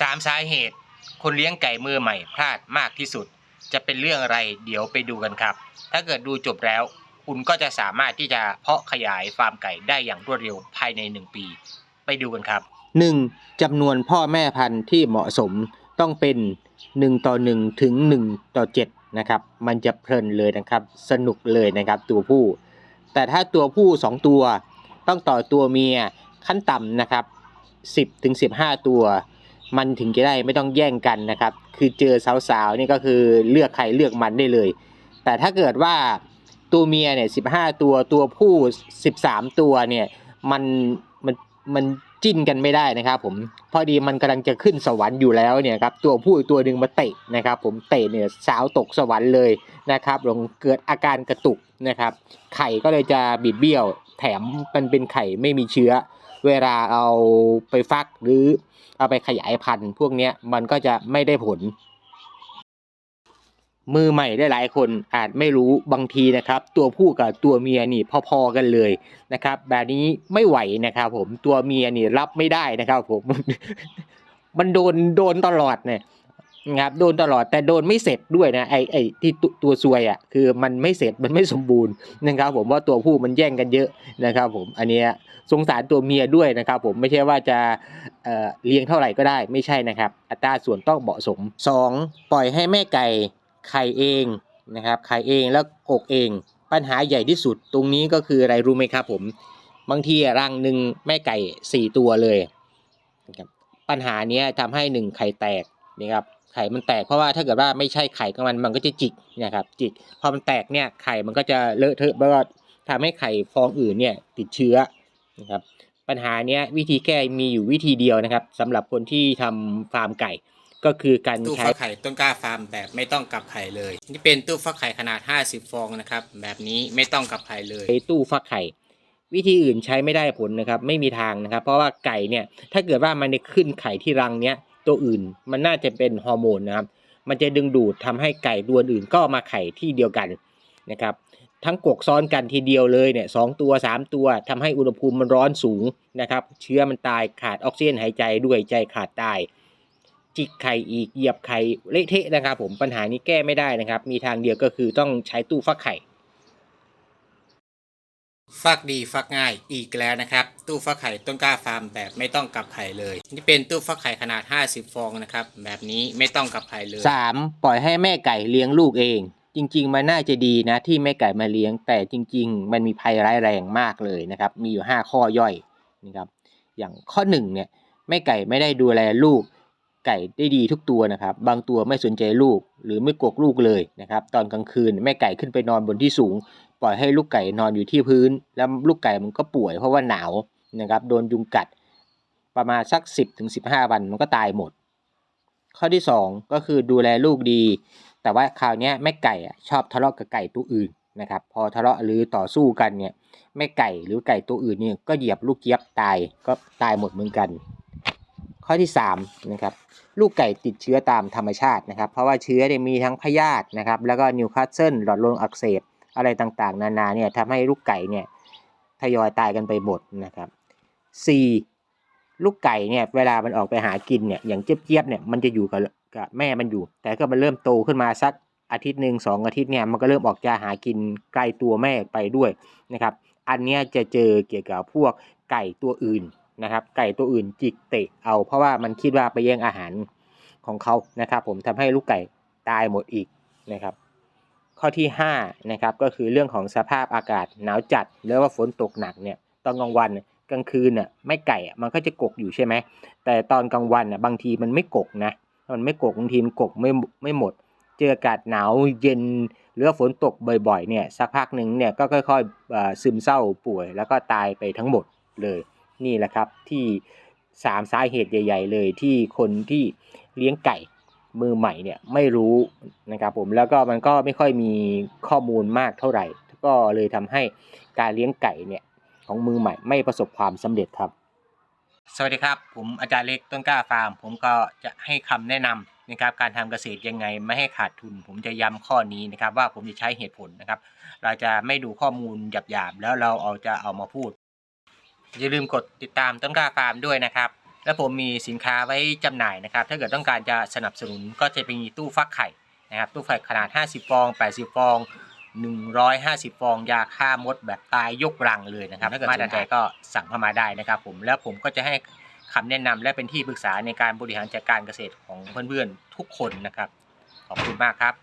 สามสาเหตุ คนเลี้ยงไก่มือใหม่พลาดมากที่สุด จะเป็นเรื่องอะไรเดี๋ยวไปดูกันครับ ถ้าเกิดดูจบแล้ว คุณก็จะสามารถที่จะเพาะขยายฟาร์มไก่ได้อย่างรวดเร็วภายใน 1 ปี ไปดูกันครับ 1. จำนวนพ่อแม่พันธุ์ที่เหมาะสมต้องเป็น 1 ต่อ 1 ถึง 1 ต่อ 7 นะครับ มันจะเพลินเลยนะครับ สนุกเลยนะครับตัวผู้ แต่ถ้าตัวผู้ 2 ตัว ต้องต่อตัวเมียขั้นต่ำนะครับ 10ถึง15 ตัว มันถึงจะได้ไม่ต้องแย่งกันนะครับ คือเจอสาวๆนี่ก็คือเลือกใครเลือกมันได้เลย แต่ถ้าเกิดว่าตัวเมียเนี่ย15ตัวตัวผู้ 13 ตัวเนี่ยมันมันมันจิ้นกันไม่ได้นะครับผมพอดีมันกำลังจะขึ้นสวรรค์อยู่แล้วเนี่ยครับตัวผู้ตัวหนึ่งมาเตะนะครับ ผมเตะเนี่ยสาวตกสวรรค์เลยนะครับลงเกิดอาการกระตุกนะครับ ไข่ก็เลยจะบิดเบี้ยว แถมมันเป็นไข่ไม่มีเชื้อ เวลาเอาไปฟักหรือเอาไปขยายพันธุ์ พวกเนี้ยมันก็จะไม่ได้ผล มือใหม่ได้หลายคนอาจไม่รู้บางทีนะครับ ตัวผู้กับตัวเมียนี่พอๆกันเลยนะครับ แบบนี้ไม่ไหวนะครับ ผมตัวเมียนี่รับไม่ได้นะครับ ผม มันโดนโดนตลอดเนี่ย นะครับโดนตลอดแต่โดนไม่เสร็จด้วยนะไอไอที่ตัวซวยอะคือมันไม่เสร็จมันไม่สมบูรณ์นะครับ ผมว่าตัวผู้มันแย่งกันเยอะนะครับ ผมอันเนี้ยสงสารตัวเมียด้วยนะครับ ผมไม่ใช่ว่าจะเอ่อเลี้ยงเท่าไหร่ก็ได้ไม่ใช่นะครับ อัตราส่วนต้องเหมาะสม 2. ปล่อยให้แม่ไก่ไข่เองนะครับไข่เองแล้วกกเอง ปัญหาใหญ่ที่สุดตรงนี้ก็คืออะไรรู้ไหมครับผมบางทีรังหนึ่งแม่ไก่สี่ตัวเลยนะครับปัญหาเนี้ยทำให้หนึ่งไข่แตกนะครับ ไข่มันแตกเพราะว่าถ้าเกิดว่าไม่ใช่ไข่ของมันมันก็จะจิกนะครับจิกพอมันแตกเนี่ยไข่มันก็จะเลอะเทอะแล้วก็ทำให้ไข่ฟองอื่นเนี่ยติดเชื้อนะครับปัญหาเนี้ยวิธีแก้มีอยู่วิธีเดียวนะครับสำหรับคนที่ทำฟาร์มไก่ ก็คือการตู้ใช้ฟักไข่ต้นกล้าฟาร์มแบบไม่ต้องกลับไข่เลย นี่เป็นตู้ฟักไข่ขนาด 50 ฟองนะครับ แบบนี้ไม่ต้องกลับไข่เลยใช้ตู้ฟักไข่ วิธีอื่นใช้ไม่ได้ผลนะครับ ไม่มีทางนะครับ เพราะว่าไก่เนี่ยถ้าเกิดว่ามันได้ขึ้นไข่ที่รังเนี้ย ตัวอื่น มันน่าจะเป็นฮอร์โมนนะครับ มันจะดึงดูดทำให้ไก่ตัวอื่นก็มาไข่ที่เดียวกันนะครับ ทั้งกกซ้อนกันทีเดียวเลยเนี่ยสองตัวสามตัวทำให้อุณหภูมิมันร้อนสูงนะครับ เชื้อมันตายขาดออกซิเจนหายใจด้วยใจขาดตาย จิกไข่อีกเหยียบไข่เละเทะนะครับ ผมปัญหานี้แก้ไม่ได้นะครับ มีทางเดียวก็คือต้องใช้ตู้ฟักไข่ ฟักดีฟักง่ายอีกแล้วนะครับ ตู้ฟักไข่ต้นกล้าฟาร์มแบบไม่ต้องกลับไข่เลย นี่เป็นตู้ฟักไข่ขนาด 50 ฟองนะครับ แบบนี้ไม่ต้องกลับไข่เลยสามปล่อยให้แม่ไก่เลี้ยงลูกเอง จริง ๆ มันน่าจะดีนะที่แม่ไก่มาเลี้ยง แต่จริง ๆ มันมีภัยร้ายแรงมากเลยนะครับ มีอยู่ห้าข้อย่อยนะครับอย่างข้อหนึ่งเนี่ยแม่ไก่ไม่ได้ดูแลลูกไก่ได้ดีทุกตัวนะครับ บางตัวไม่สนใจลูกหรือไม่กกลูกเลยนะครับ ตอนกลางคืนแม่ไก่ขึ้นไปนอนบนที่สูง ปล่อยให้ลูกไก่นอนอยู่ที่พื้น แล้วลูกไก่มันก็ป่วยเพราะว่าหนาวนะครับโดนยุงกัด ประมาณสัก 10-15ถึง15วันมันก็ตายหมด ข้อที่สองก็คือดูแลลูกดี แต่ว่าคราวนี้แม่ไก่ชอบทะเลาะกับไก่ตัวอื่นนะครับพอทะเลาะหรือต่อสู้กันเนี่ยแม่ไก่หรือไก่ตัวอื่นเนี่ยก็เหยียบลูกเจี๊ยบตายก็ตายหมดเหมือนกัน ข้อที่สามนะครับลูกไก่ติดเชื้อตามธรรมชาตินะครับ เพราะว่าเชื้อเนี่ยมีทั้งพยาธินะครับแล้วก็นิวคาสเซิลหลอดลมอักเสบ อะไรต่างๆ นานาเนี่ยทำให้ลูกไก่เนี่ยทยอยตายกันไปหมดนะครับสี่ลูกไก่เนี่ยเวลามันออกไปหากินเนี่ยอย่างเจี๊ยบๆเนี่ยมันจะอยู่กับกับแม่มันอยู่ แต่ก็มันเริ่มโตขึ้นมาสักอาทิตย์หนึ่งสองอาทิตย์เนี่ยมันก็เริ่มออกจะหากินไกลตัวแม่ไปด้วยนะครับ อันนี้จะเจอเกี่ยวกับพวกไก่ตัวอื่นนะครับ ไก่ตัวอื่นจิกเตะเอา เพราะว่ามันคิดว่าไปแย่งอาหารของเขานะครับ ผมทำให้ลูกไก่ตายหมดอีกนะครับ ข้อที่5นะครับก็คือเรื่องของสภาพอากาศหนาวจัดหรือว่าฝนตกหนักเนี่ยตอนกลางวันกลางคืนเนี่ยไม่ไก่อะมันก็จะกกอยู่ใช่ไหมแต่ตอนกลางวันน่ะบางทีมันไม่กกนะมันไม่กกบางทีมันกกไม่ไม่หมด เจออากาศหนาวเย็นหรือว่าฝนตกบ่อยๆเนี่ยสักพักหนึ่งเนี่ยก็ค่อยๆซึมเศร้าป่วย แล้วก็ตายไปทั้งหมดเลยนี่แหละครับที่สามสาเหตุใหญ่ ๆ เลยที่คนที่เลี้ยงไก่ มือใหม่เนี่ยไม่รู้นะครับผมแล้วก็มันก็ไม่ค่อยมีข้อมูลมากเท่าไหร่ ก็เลยทำให้การเลี้ยงไก่เนี่ยของมือใหม่ไม่ประสบความสำเร็จครับ สวัสดีครับ ผมอาจารย์เล็กต้นกล้าฟาร์ม ผมก็จะให้คำแนะนำนะครับการทำเกษตรยังไงไม่ให้ขาดทุน ผมจะย้ำข้อนี้นะครับว่าผมจะใช้เหตุผลนะครับ เราจะไม่ดูข้อมูลหยาบๆแล้วเราเอาจะเอามาพูดอย่าลืมกดติดตามต้นกล้าฟาร์มด้วยนะครับ และผมมีสินค้าไว้จำหน่ายนะครับ ถ้าเกิดต้องการจะสนับสนุนก็จะมีตู้ฟักไข่นะครับ ตู้ไข่ขนาด 50 ฟอง 80 ฟอง 150 ฟอง ยาฆ่ามดแบบตายยกรังเลยนะครับถ้าเกิดสนใจก็สั่งเข้ามาได้นะครับ ผมแล้วผมก็จะให้คำแนะนำและเป็นที่ปรึกษาในการบริหารจัดการเกษตรของเพื่อนๆทุกคนนะครับ ขอบคุณมากครับ